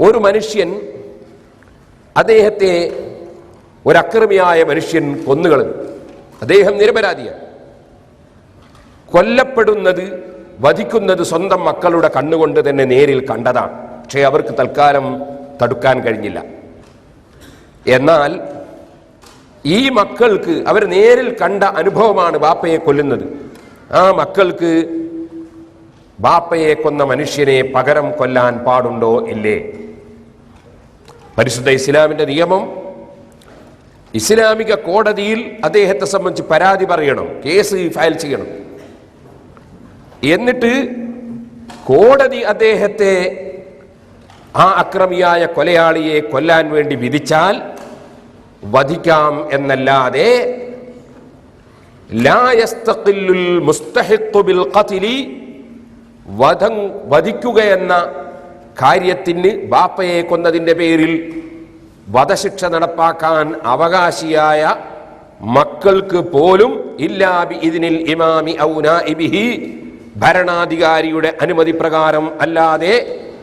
ഒരു മനുഷ്യൻ അദ്ദേഹത്തെ ഒരക്രമിയായ മനുഷ്യൻ കൊന്നുകളഞ്ഞു. അദ്ദേഹം നിരപരാധിയാണ്. കൊല്ലപ്പെടുന്നത് വധിക്കുന്നത് സ്വന്തം മക്കളുടെ കണ്ണുകൊണ്ട് തന്നെ നേരിൽ കണ്ടതാണ്. പക്ഷേ അവർക്ക് തൽക്കാലം തടുക്കാൻ കഴിഞ്ഞില്ല. എന്നാൽ ഈ മക്കൾക്ക് അവർ നേരിൽ കണ്ട അനുഭവമാണ് ബാപ്പയെ കൊല്ലുന്നത്. ആ മക്കൾക്ക് ബാപ്പയെ കൊന്ന മനുഷ്യനെ പകരം കൊല്ലാൻ പാടുണ്ടോ? ഇല്ലേ? പരിശുദ്ധ ഇസ്ലാമിന്റെ നിയമം ഇസ്ലാമിക കോടതിയിൽ അദ്ദേഹത്തെ സംബന്ധിച്ച് പരാതി പറയണം കേസ് ഫയൽ ചെയ്യണം. എന്നിട്ട് കോടതി അദ്ദേഹത്തെ ആ അക്രമിയായ കൊലയാളിയെ കൊല്ലാൻ വേണ്ടി വിധിച്ചാൽ വധിക്കാം എന്നല്ലാതെ വധം വധിക്കുക എന്ന കാര്യത്തിന് ബാപ്പയെ കൊന്നതിന്റെ പേരിൽ വധശിക്ഷ നടപ്പാക്കാൻ അവകാശിയായ മക്കൾക്ക് പോലും ഇല്ലാബി ഇതിനിൽ ഇമാമി ഔനാഇബിഹി ഭരണാധികാരിയുടെ അനുമതി പ്രകാരം അല്ലാതെ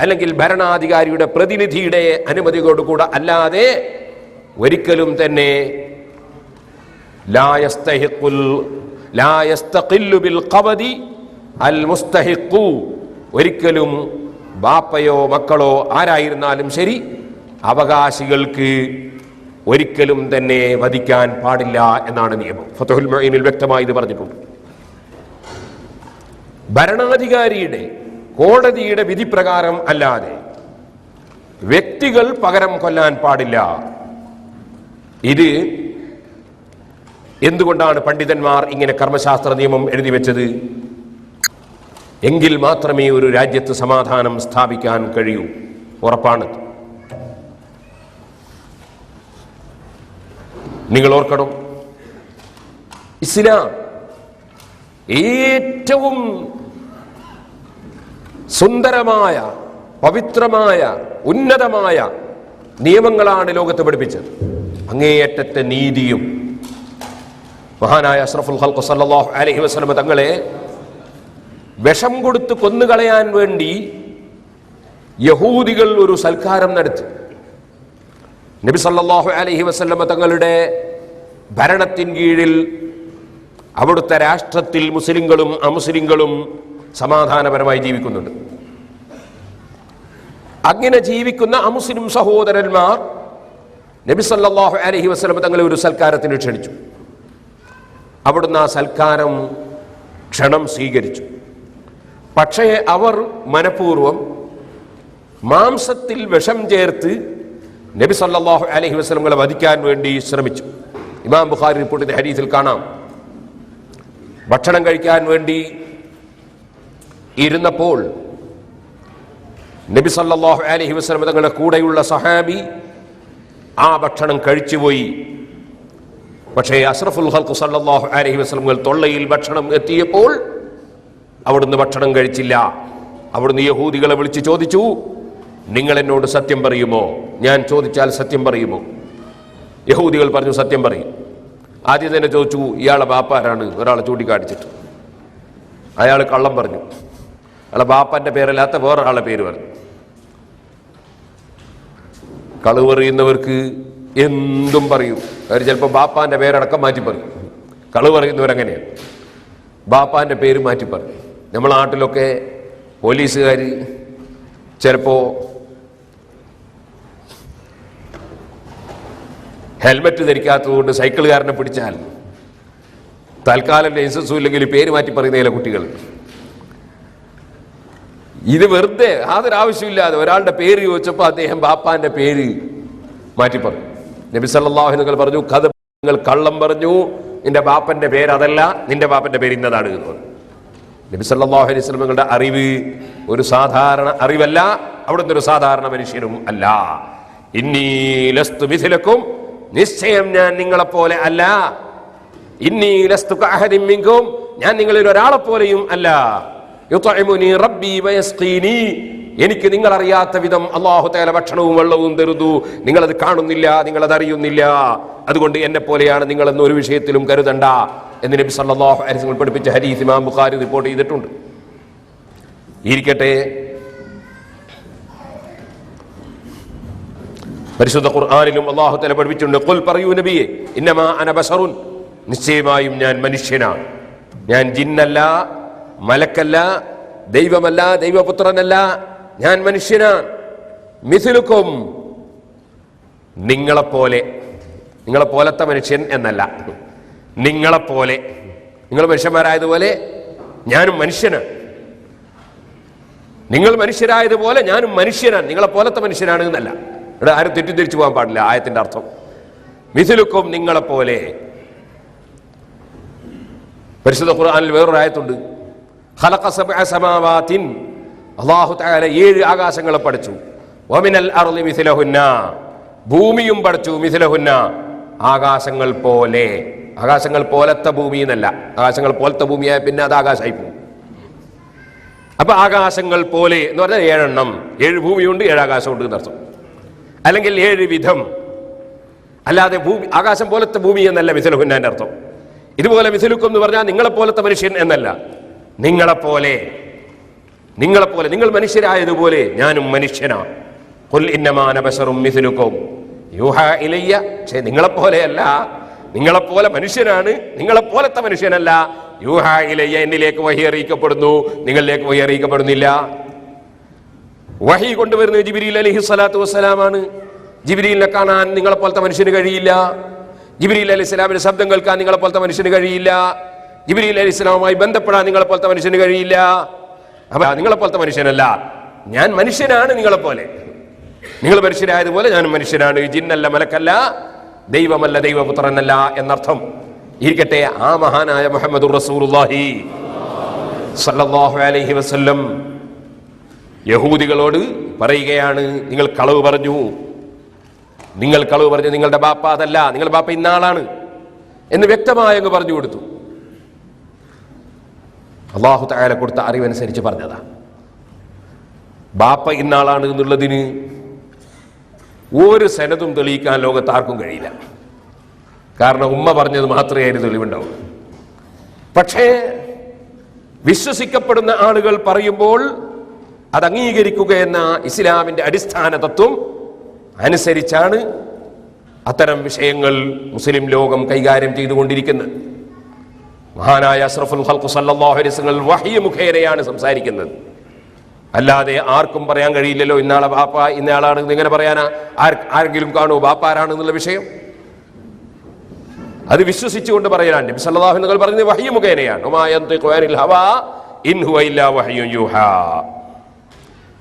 അല്ലെങ്കിൽ ഭരണാധികാരിയുടെ പ്രതിനിധിയുടെ അനുമതിയോടുകൂടെ അല്ലാതെ ഒരിക്കലും തന്നെ ഒരിക്കലും ബാപ്പയോ മക്കളോ ആരായിരുന്നാലും ശരി അവകാശികൾക്ക് ഒരിക്കലും തന്നെ വധിക്കാൻ പാടില്ല എന്നാണ് നിയമം. ഫതഹുൽ മൊയ്നിൽ വ്യക്തമായി ഇത് പറഞ്ഞിട്ടുണ്ട്. ഭരണാധികാരിയുടെ കോടതിയുടെ വിധിപ്രകാരം അല്ലാതെ വ്യക്തികൾ പകരം കൊല്ലാൻ പാടില്ല. ഇത് എന്തുകൊണ്ടാണ് പണ്ഡിതന്മാർ ഇങ്ങനെ കർമ്മശാസ്ത്ര നിയമം എഴുതി വെച്ചത്? എങ്കിൽ മാത്രമേ ഒരു രാജ്യത്ത് സമാധാനം സ്ഥാപിക്കാൻ കഴിയൂ. ഉറപ്പാണ്. നിങ്ങൾ ഓർക്കണം. ഇസ്ലാം ഏറ്റവും സുന്ദരമായ പവിത്രമായ ഉന്നതമായ നിയമങ്ങളാണ് ലോകത്ത് പഠിപ്പിച്ചത്. അങ്ങേയറ്റത്തെ നീതിയും മഹാനായ അഷ്റഫുൽ ഹൽക്കു സല്ലാഹു അലഹി വസ്ലമ തങ്ങളെ വിഷം കൊടുത്ത് കൊന്നുകളയാൻ വേണ്ടി യഹൂദികൾ ഒരു സൽക്കാരം നടത്തി. നബി സല്ലാഹു അലഹി വസല്ലം തങ്ങളുടെ ഭരണത്തിൻ കീഴിൽ അവിടുത്തെ രാഷ്ട്രത്തിൽ മുസ്ലിങ്ങളും അമുസ്ലിങ്ങളും സമാധാനപരമായി ജീവിക്കുന്നുണ്ട്. അങ്ങനെ ജീവിക്കുന്ന അമുസ്ലിം സഹോദരന്മാർ നബി സല്ലാഹു അലഹി വസ്ലമ തങ്ങളെ ഒരു സൽക്കാരത്തിന് ക്ഷണിച്ചു. അവിടുന്ന് ആ സൽക്കാരം ക്ഷണം സ്വീകരിച്ചു. പക്ഷേ അവർ മനഃപൂർവം മാംസത്തിൽ വിഷം ചേർത്ത് നബി സല്ലാഹു അലഹി വസ്ലങ്ങളെ വധിക്കാൻ വേണ്ടി ശ്രമിച്ചു. ഇമാം ബുഖാരി റിപ്പോർട്ട് ചെയ്ത ഹദീസിൽ കാണാം. ഭക്ഷണം കഴിക്കാൻ വേണ്ടി ഇരുന്നപ്പോൾ നബി സല്ലാഹു അലഹി വസ്ലം തങ്ങളുടെ കൂടെയുള്ള സഹാബി ആ ഭക്ഷണം കഴിച്ചുപോയി. പക്ഷേ അഷ്റഫുൽ ഹൽക്കു സല്ലാഹു അലഹി വസ്ലങ്ങൾ തൊള്ളയിൽ ഭക്ഷണം എത്തിയപ്പോൾ അവിടുന്ന് ഭക്ഷണം കഴിച്ചില്ല. അവിടുന്ന് യഹൂദികളെ വിളിച്ച് ചോദിച്ചു നിങ്ങൾ എന്നോട് സത്യം പറയുമോ? ഞാൻ ചോദിച്ചാൽ സത്യം പറയുമോ? യഹൂദികൾ പറഞ്ഞു സത്യം പറയും. ആദ്യം തന്നെ ചോദിച്ചു ഇയാളെ ബാപ്പാരാണ്? ഒരാളെ ചൂണ്ടിക്കാണിച്ചിട്ട്. അയാൾ കള്ളം പറഞ്ഞു. അയാളെ ബാപ്പാന്റെ പേരല്ലാത്ത വേറൊരാളെ പേര് പറഞ്ഞു. കളവ് എന്തും പറയും. അവർ ചിലപ്പോൾ ബാപ്പാന്റെ പേരടക്കം മാറ്റി പറയും. കളവ് പറയുന്നവരങ്ങനെയാണ് ബാപ്പാന്റെ പേര് മാറ്റി പറയും. നമ്മളെ നാട്ടിലൊക്കെ പോലീസുകാർ ചിലപ്പോൾ ഹെൽമറ്റ് ധരിക്കാത്തതുകൊണ്ട് സൈക്കിളുകാരനെ പിടിച്ചാൽ തൽക്കാലം ലൈസൻസും ഇല്ലെങ്കിൽ പേര് മാറ്റി പറയുന്ന ചില കുട്ടികൾ. ഇത് വെറുതെ യാതൊരു ആവശ്യമില്ലാതെ ഒരാളുടെ പേര് ചോദിച്ചപ്പോൾ അദ്ദേഹം ബാപ്പാന്റെ പേര് മാറ്റി പറഞ്ഞു. നബി അലൈഹി വസല്ലം പറഞ്ഞു കഥ നിങ്ങൾ കള്ളം പറഞ്ഞു നിന്റെ ബാപ്പന്റെ പേര് അതല്ല നിന്റെ ബാപ്പന്റെ പേര് ഇന്നതാണ് എന്ന് പറഞ്ഞു. നബി സല്ലല്ലാഹു അലൈഹി സ്വലമങ്ങളുടെ അറിവ് ഒരു സാധാരണ അറിവല്ല അവിടുന്ന് ഒരു സാധാരണ മനുഷ്യനും അല്ല. ഇന്നീലസ്തു മിഥിലക്കും നിശ്ചയം ഞാൻ നിങ്ങളെപ്പോലെ അല്ല. ഇന്നീലസ്തു കഅഹദിൻ മിൻകും ഞാൻ നിങ്ങളിൽ ഒരാളെ പോലെയും അല്ല. എനിക്ക് നിങ്ങൾ അറിയാത്ത വിധം അള്ളാഹു തേല ഭക്ഷണവും വെള്ളവും തരുന്നു. നിങ്ങളത് കാണുന്നില്ല നിങ്ങളത് അറിയുന്നില്ല. അതുകൊണ്ട് എന്നെ പോലെയാണ് നിങ്ങളെന്ന് ഒരു വിഷയത്തിലും കരുതണ്ട. എന്ന് നബി സല്ലാഹു വസല്ലം പഠിപ്പിച്ച ഹദീസ് ഇമാം ബുഖാരി റിപ്പോർട്ട് ചെയ്തിട്ടുണ്ട്. ഇരിക്കട്ടെ. പരിശുദ്ധ ഖുർആാനിലും അള്ളാഹു തല പഠിപ്പിച്ചിട്ടുണ്ട്. കൊൽ പറയൂ നബിയെ ഇന്നമാ അനബസറുൻ നിശ്ചയമായും ഞാൻ മനുഷ്യനാണ്. ഞാൻ ജിന്നല്ല മലക്കല്ല ദൈവമല്ല ദൈവപുത്രനല്ല ഞാൻ മനുഷ്യനാണ്. മിഥിലുക്കും നിങ്ങളെപ്പോലെ നിങ്ങളെപ്പോലത്തെ മനുഷ്യൻ എന്നല്ല. നിങ്ങളെപ്പോലെ. നിങ്ങൾ മനുഷ്യന്മാരായതുപോലെ ഞാനും മനുഷ്യനാണ്. നിങ്ങൾ മനുഷ്യരായതുപോലെ ഞാനും മനുഷ്യനാണ്. നിങ്ങളെ പോലത്തെ മനുഷ്യനാണ് എന്നല്ല. ഇവിടെ ആരും തെറ്റിദ്ധരിച്ചു പോകാൻ പാടില്ല ആയത്തിന്റെ അർത്ഥം. മിഥിലുക്കും നിങ്ങളെപ്പോലെ. പരിശുദ്ധ ഖുർആനിൽ വേറൊരു ആയത്തുണ്ട്. തആല ഏഴ് ആകാശങ്ങളെ പഠിച്ചു ഭൂമിയും പഠിച്ചു മിഥിലഹുന്ന. ആകാശങ്ങൾ പോലെ. ആകാശങ്ങൾ പോലത്തെ ഭൂമി എന്നല്ല. ആകാശങ്ങൾ പോലത്തെ ഭൂമിയായ പിന്നെ അത് ആകാശമായി പോകും. അപ്പൊ ആകാശങ്ങൾ പോലെ എന്ന് പറഞ്ഞാൽ ഏഴെണ്ണം. ഏഴ് ഭൂമിയുണ്ട് ഏഴ് ആകാശമുണ്ട് എന്നർത്ഥം അല്ലെങ്കിൽ ഏഴ് വിധം. അല്ലാതെ ഭൂമി ആകാശം പോലത്തെ ഭൂമി എന്നല്ല മിഥുലഹുന്നാന്റെ അർത്ഥം. ഇതുപോലെ മിഥുലുക്കും എന്ന് പറഞ്ഞാൽ നിങ്ങളെ പോലത്തെ മനുഷ്യൻ എന്നല്ല. നിങ്ങളെപ്പോലെ. നിങ്ങളെപ്പോലെ. നിങ്ങൾ മനുഷ്യരായതുപോലെ ഞാനും മനുഷ്യനാണ് കൊൽ ഇന്നമാന മിഥുലുക്കും യൂഹ ഇലയ്യ. നിങ്ങളെപ്പോലെയല്ല. നിങ്ങളെപ്പോലെ മനുഷ്യനാണ് നിങ്ങളെപ്പോലത്തെ മനുഷ്യനല്ല. യൂഹായിലയ്യ എന്നിലേക്ക് വഹി അറിയിക്കപ്പെടുന്നു. നിങ്ങളിലേക്ക് വഹി അറിയിക്കപ്പെടുന്നില്ല. വഹി കൊണ്ടുവരുന്നത് ജിബിരി അലഹി സ്വലാത്തു വസ്സലാമാണ്. ജിബിരിയിലെ കാണാൻ നിങ്ങളെപ്പോലത്തെ മനുഷ്യന് കഴിയില്ല. ജിബിരി അലൈഹി സ്വലാമിന്റെ ശബ്ദം കേൾക്കാൻ നിങ്ങളെപ്പോലത്തെ മനുഷ്യന് കഴിയില്ല. ജിബിരി അലൈഹി സ്വലാമുമായി ബന്ധപ്പെടാൻ നിങ്ങളെപ്പോലത്തെ മനുഷ്യന് കഴിയില്ല. അപ്പൊ നിങ്ങളെപ്പോലത്തെ മനുഷ്യനല്ല. ഞാൻ മനുഷ്യനാണ് നിങ്ങളെപ്പോലെ. നിങ്ങൾ മനുഷ്യരായതുപോലെ ഞാനും മനുഷ്യനാണ്. ജിന്നല്ല മലക്കല്ല. ദൈവമല്ല ദൈവപുത്രനല്ല എന്നർത്ഥം. ഇരിക്കട്ടെ ആ മഹാനായ മുഹമ്മദ് വസല്ലം യഹൂദികളോട് പറയുകയാണ് നിങ്ങൾ കളവ് പറഞ്ഞു. നിങ്ങൾ കളവ് പറഞ്ഞു നിങ്ങളുടെ ബാപ്പ അതല്ല നിങ്ങളുടെ ബാപ്പ ഇന്നാളാണ് എന്ന് വ്യക്തമായി അങ്ങ് പറഞ്ഞു കൊടുത്തു. അള്ളാഹു തായാലെ കൊടുത്ത അറിവനുസരിച്ച് പറഞ്ഞതാ. ബാപ്പ ഇന്നാളാണ് എന്നുള്ളതിന് ഒരു സനതും തെളിയിക്കാൻ ലോകത്ത് ആർക്കും കഴിയില്ല. കാരണം ഉമ്മ പറഞ്ഞത് മാത്രമേ അതിന് തെളിവുണ്ടാവൂ പക്ഷേ വിശ്വസിക്കപ്പെടുന്ന ആളുകൾ പറയുമ്പോൾ അത് അംഗീകരിക്കുക എന്ന ഇസ്ലാമിന്റെ അടിസ്ഥാന തത്വം അനുസരിച്ചാണ് അത്തരം വിഷയങ്ങൾ മുസ്ലിം ലോകം കൈകാര്യം ചെയ്തുകൊണ്ടിരിക്കുന്നത്. മഹാനായ അഷ്റഫുൽ ഹൽക്കു വസല്ലം വഹ്യ മുഖേനയാണ് സംസാരിക്കുന്നത്. അല്ലാതെ ആർക്കും പറയാൻ കഴിയില്ലല്ലോ ഇന്നാളെ ബാപ്പ ഇന്നയാളാണ് ഇങ്ങനെ പറയാനാ? ആർ ആരെങ്കിലും കാണൂ ബാപ്പ ആരാണെന്നുള്ള വിഷയം? അത് വിശ്വസിച്ചുകൊണ്ട് പറയാൻ നബി സല്ലല്ലാഹു അലൈഹി പറയുന്നത് വഹ്യ മുഖേനയാണ്.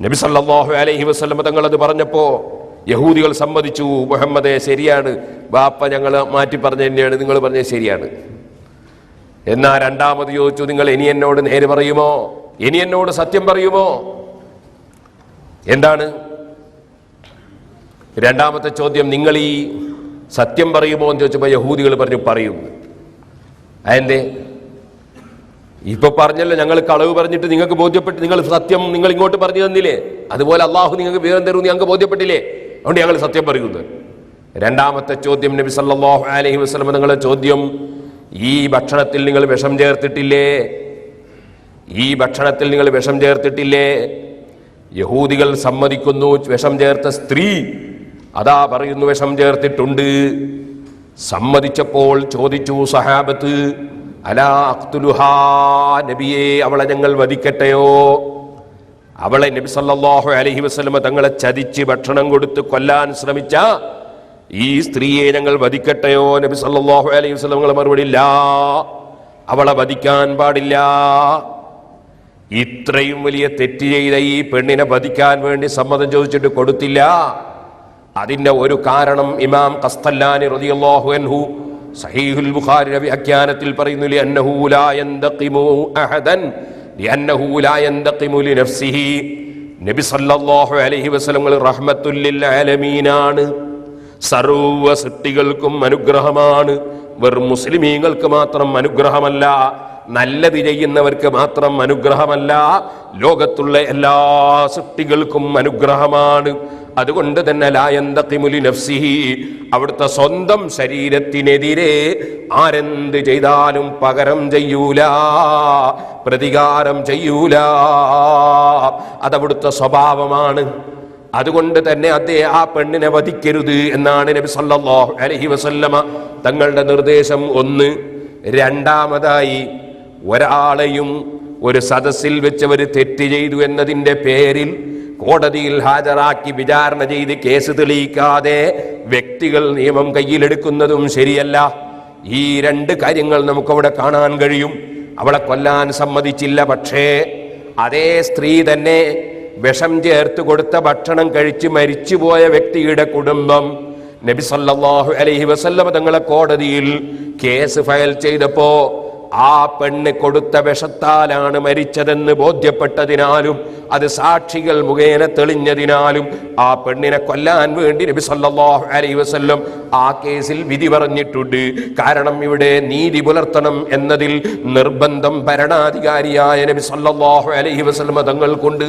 നബി സല്ലല്ലാഹു അലൈഹി വസല്ലം തങ്ങൾ അത് പറഞ്ഞപ്പോ യഹൂദികൾ സമ്മതിച്ചു മുഹമ്മദെ ശരിയാണ്. ബാപ്പ ഞങ്ങൾ മാറ്റി പറഞ്ഞ തന്നെയാണ് നിങ്ങൾ പറഞ്ഞത് ശരിയാണ്. എന്നാ രണ്ടാമത് ചോദിച്ചു നിങ്ങൾ ഇനി എന്നോട് നേരെ പറയുമോ? ഇനി എന്നോട് സത്യം പറയുമോ? എന്താണ്? രണ്ടാമത്തെ ചോദ്യം നിങ്ങൾ ഈ സത്യം പറയുമോ എന്ന് ചോദിച്ചപ്പോൾ യഹൂദികൾ പറഞ്ഞു പറയും. അതെന്തേ? ഇപ്പൊ പറഞ്ഞല്ലോ ഞങ്ങൾ കളവ് പറഞ്ഞിട്ട് നിങ്ങൾക്ക് ബോധ്യപ്പെട്ട് നിങ്ങൾ സത്യം നിങ്ങൾ ഇങ്ങോട്ട് പറഞ്ഞു തന്നില്ലേ? അതുപോലെ അള്ളാഹു നിങ്ങൾക്ക് വിവരം തരുമെന്ന് ഞങ്ങൾക്ക് ബോധ്യപ്പെട്ടില്ലേ? അതുകൊണ്ട് ഞങ്ങൾ സത്യം പറയുന്നത്. രണ്ടാമത്തെ ചോദ്യം നബി സല്ലാഹു അലഹി വസല്ലം നിങ്ങളുടെ ചോദ്യം ഈ ഭക്ഷണത്തിൽ നിങ്ങൾ വിഷം ചേർത്തിട്ടില്ലേ? ഈ ഭക്ഷണത്തിൽ നിങ്ങൾ വിഷം ചേർത്തിട്ടില്ലേ? യഹൂദികൾ സമ്മതിക്കുന്നു വിഷം ചേർത്ത സ്ത്രീ അതാ പറയുന്നു വിഷം ചേർത്തിട്ടുണ്ട്. സമ്മതിച്ചപ്പോൾ ചോദിച്ചു സഹാബത്ത് അലാ അക്തുലുഹാ നബിയെ അവളെ ഞങ്ങൾ വധിക്കട്ടെയോ? അവളെ നബി സല്ലാഹു അലഹി വസ്ലമ തങ്ങളെ ചതിച്ച് ഭക്ഷണം കൊടുത്ത് കൊല്ലാൻ ശ്രമിച്ച ഈ സ്ത്രീയെ ഞങ്ങൾ വധിക്കട്ടെയോ? നബി സല്ലാഹു അലൈഹി വസല്ലം മറുപടി ഇല്ല അവളെ വധിക്കാൻ പാടില്ല. ഇത്രയും വലിയ തെറ്റ് ചെയ്ത ഈ പെണ്ണിനെ വധിക്കാൻ വേണ്ടി സമ്മതം ചോദിച്ചിട്ട് കൊടുത്തില്ല. അതിന്റെ ഒരു കാരണം ഇമാം കസ്തല്ലാനി റളിയല്ലാഹു അൻഹു സഹീഹുൽ ബുഖാരിയുടെ വ്യാഖ്യാനത്തിൽ പറയുന്നു നബി സല്ലല്ലാഹു അലൈഹി സർവ സൃഷ്ടികൾക്കും അനുഗ്രഹമാണ്. വെറും മുസ്ലിമീങ്ങൾക്ക് മാത്രം അനുഗ്രഹമല്ല നല്ലത് ചെയ്യുന്നവർക്ക് മാത്രം അനുഗ്രഹമല്ല. ലോകത്തുള്ള എല്ലാ സൃഷ്ടികൾക്കും അനുഗ്രഹമാണ്. അതുകൊണ്ട് തന്നെ ലായന്തക്കിമുലി നഫ്സിഹി അവിടുത്തെ സ്വന്തം ശരീരത്തിനെതിരെ ആരെന്ത് ചെയ്താലും പകരം ചെയ്യൂല പ്രതികാരം ചെയ്യൂല. അതവിടുത്തെ സ്വഭാവമാണ്. അതുകൊണ്ട് തന്നെ അദ്ദേഹം ആ പെണ്ണിനെ വധിക്കരുത് എന്നാണ് നബി സല്ലാഹു അലഹി വസല്ലമ തങ്ങളുടെ നിർദ്ദേശം ഒന്ന്. രണ്ടാമതായി ഒരാളെയും ഒരു സദസ്സിൽ വെച്ച് അവർ തെറ്റ് ചെയ്തു എന്നതിന്റെ പേരിൽ കോടതിയിൽ ഹാജരാക്കി വിചാരണ ചെയ്ത് കേസ് തെളിയിക്കാതെ വ്യക്തികൾ നിയമം കയ്യിലെടുക്കുന്നതും ശരിയല്ല. ഈ രണ്ട് കാര്യങ്ങൾ നമുക്കവിടെ കാണാൻ കഴിയും. അവളെ കൊല്ലാൻ സമ്മതിച്ചില്ല പക്ഷേ അതേ സ്ത്രീ തന്നെ വിഷം ചേർത്ത് കൊടുത്ത ഭക്ഷണം കഴിച്ച് മരിച്ചുപോയ വ്യക്തിയുടെ കുടുംബം നബി സല്ലല്ലാഹു അലൈഹി വസല്ലമ തങ്ങളെ കോടതിയിൽ കേസ് ഫയൽ ചെയ്തപ്പോ ആ പെണ്ണ് കൊടുത്ത വിഷത്താലാണ് മരിച്ചതെന്ന് ബോധ്യപ്പെട്ടതിനാലും അത് സാക്ഷികൾ മുഖേന തെളിഞ്ഞതിനാലും ആ പെണ്ണിനെ കൊല്ലാൻ വേണ്ടി നബി സല്ലല്ലാഹു അലൈഹി വസല്ലം ആ കേസിൽ വിധി പറഞ്ഞിട്ടുണ്ട്. കാരണം ഇവിടെ നീതി പുലർത്തണം എന്നതിൽ നിർബന്ധം ഭരണാധികാരിയായ നബി സല്ലല്ലാഹു അലൈഹി വസല്ലമ തങ്ങൾക്കുണ്ട്.